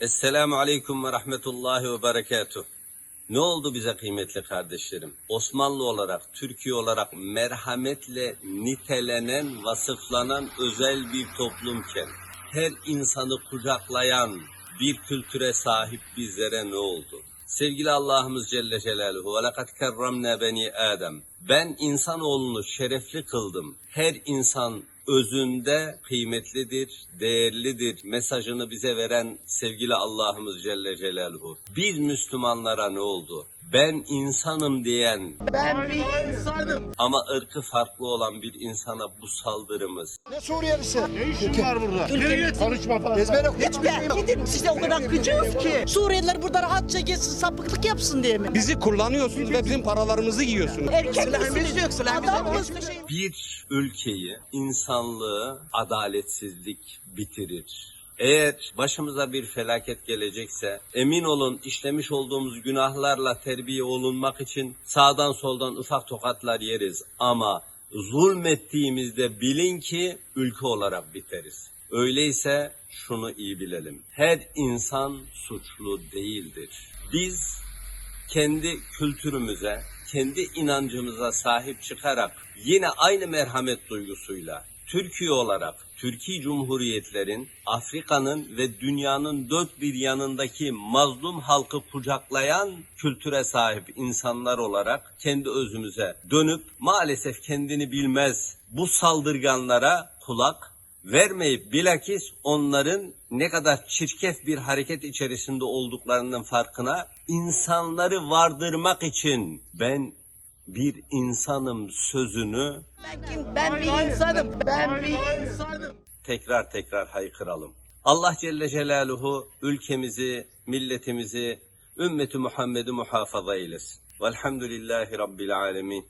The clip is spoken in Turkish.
Esselamu Aleyküm ve Rahmetullahi ve Berekatuh. Ne oldu bize kıymetli kardeşlerim? Osmanlı olarak, Türkiye olarak merhametle nitelenen, vasıflanan özel bir toplumken, her insanı kucaklayan bir kültüre sahip bizlere ne oldu? Sevgili Allah'ımız Celle Celaluhu ve lekad kerramna beni Adem. Ben insanoğlunu şerefli kıldım. Her insan özünde kıymetlidir, değerlidir mesajını bize veren sevgili Allah'ımız Celle Celaluhu. Biz Müslümanlara ne oldu? Ben insanım diyen Ben bir insanım. ama ırkı farklı olan bir insana bu saldırımız, Ne Suriyelisi? Ne işin var burada? Git. Konuşma fazla. Ezbere Hiçbir şey gidin size o kadar kıcıyoruz ki. Suriyeliler burada rahatça geçsin sapıklık yapsın diye mi? Bizi kullanıyorsunuz ve bizim paralarımızı yiyorsunuz. Erkek misiniz? yok, Adam mısınız? bir ülkeyi, insanlığı adaletsizlik bitirir. Eğer başımıza bir felaket gelecekse emin olun işlemiş olduğumuz günahlarla terbiye olunmak için sağdan soldan ufak tokatlar yeriz ama zulmettiğimizde bilin ki ülke olarak biteriz. Öyleyse şunu iyi bilelim. Her insan suçlu değildir. Biz kendi kültürümüze, kendi inancımıza sahip çıkarak yine aynı merhamet duygusuyla Türkiye olarak Türkiye Cumhuriyetlerin Afrika'nın ve dünyanın dört bir yanındaki mazlum halkı kucaklayan kültüre sahip insanlar olarak kendi özümüze dönüp maalesef kendini bilmez bu saldırganlara kulak vermeyip bilakis onların ne kadar çirkef bir hareket içerisinde olduklarının farkına insanları vardırmak için ben bir insanım sözünü Ben kim? Ben bir insanım. Ben bir insanım. tekrar tekrar haykıralım. Allah Celle Celaluhu ülkemizi, milletimizi, ümmeti Muhammed'i muhafaza eylesin. Velhamdülillahi Rabbil Alemin.